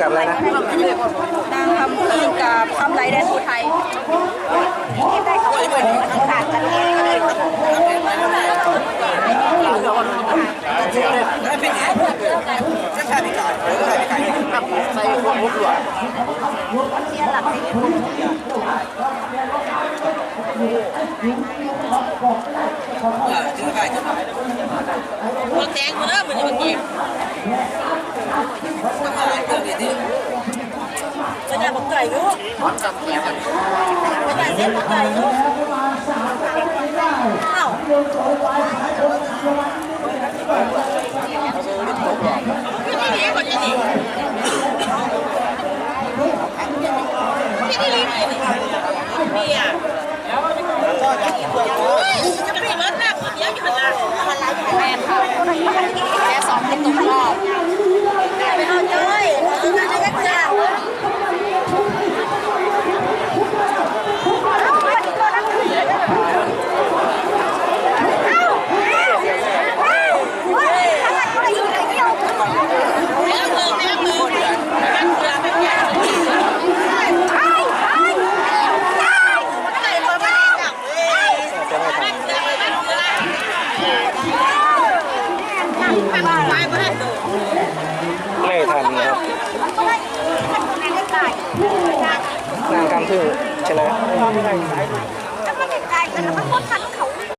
กับอะไรนะนางคำพีกับคำไรแดนภูไทยได้เขาเหมือนขาดกันเองเลย มันแดงมาแล้วมันจะมาเก็บ จะได้บอกไก่ลูกจะได้เส้นบอกไก่ลูกอ้าวที่นี่คนที่นี่ที่นี่มีอะจะไม่เหมือนหน้าคนเดียวอยู่ข้างล่าง แมนค่ะแค่สองเป็นตกรอบ ไปเอาจ้อยเอาจ้อยเอาจ้อย แม่มือแม่มือแม่เกลือแม่ใหญ่ไก่คนไม่ได้จับเลยแม่เกลือแม่เกลือ ไม่ได้ดูไม่ทันครับนางกำพึ่งชนะ แล้วมันไกลกันแล้วมันก็ทันเขา